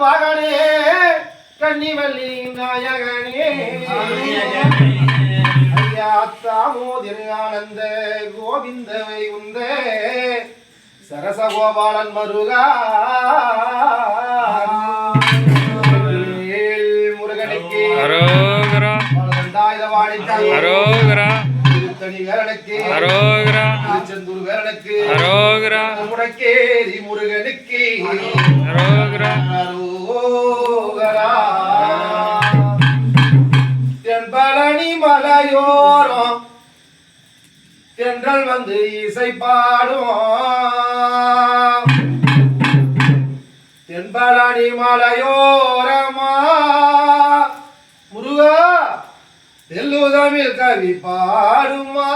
மகனே கன்னிவல்லி நாயகனே. ஐயா தாமோதிர ஆனந்த கோவிந்தவை உந்த சரசகோபாலன் மருகா. முருகனுக்கு அரோகரா. திருத்தணி வேலனுக்கு அரோகரா. திருச்செந்தூர் வேலனுக்கு அரோகரா. முடக்கேரி முருகனுக்கு பாடல் வந்து இசை பாடும் தென்பழனி மலையோரமா. முருகா தெல்லு தமிழ் கவி பாடுமா.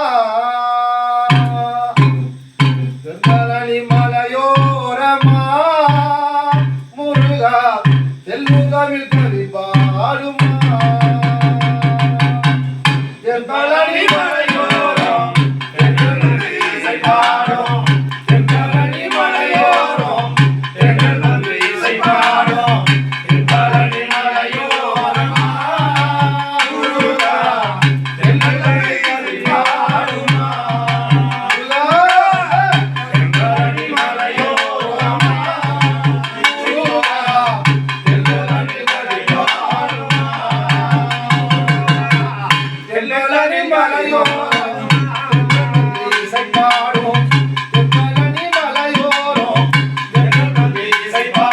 Bye.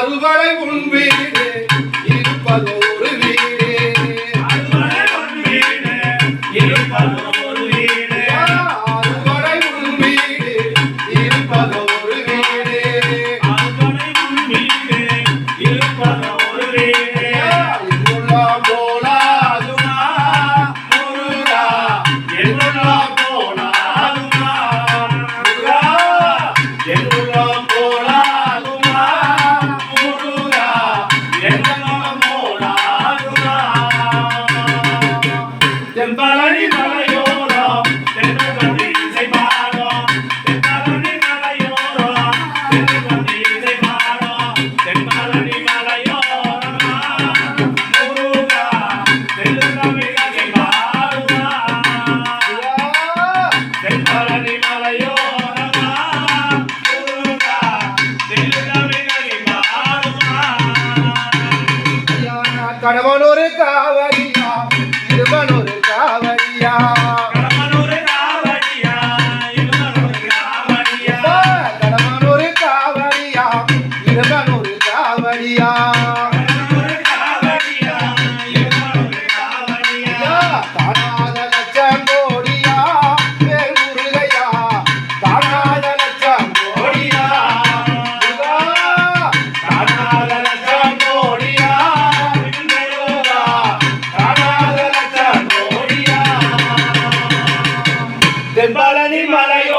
Arul varay bu Thenpalani மலையோ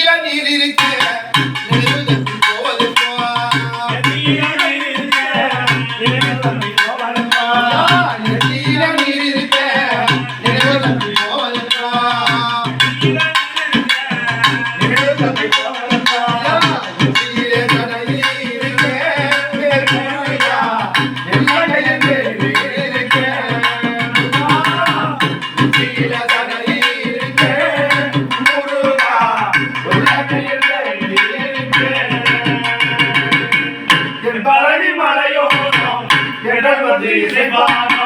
நதியில நீர் இருக்கு Thank you. levar.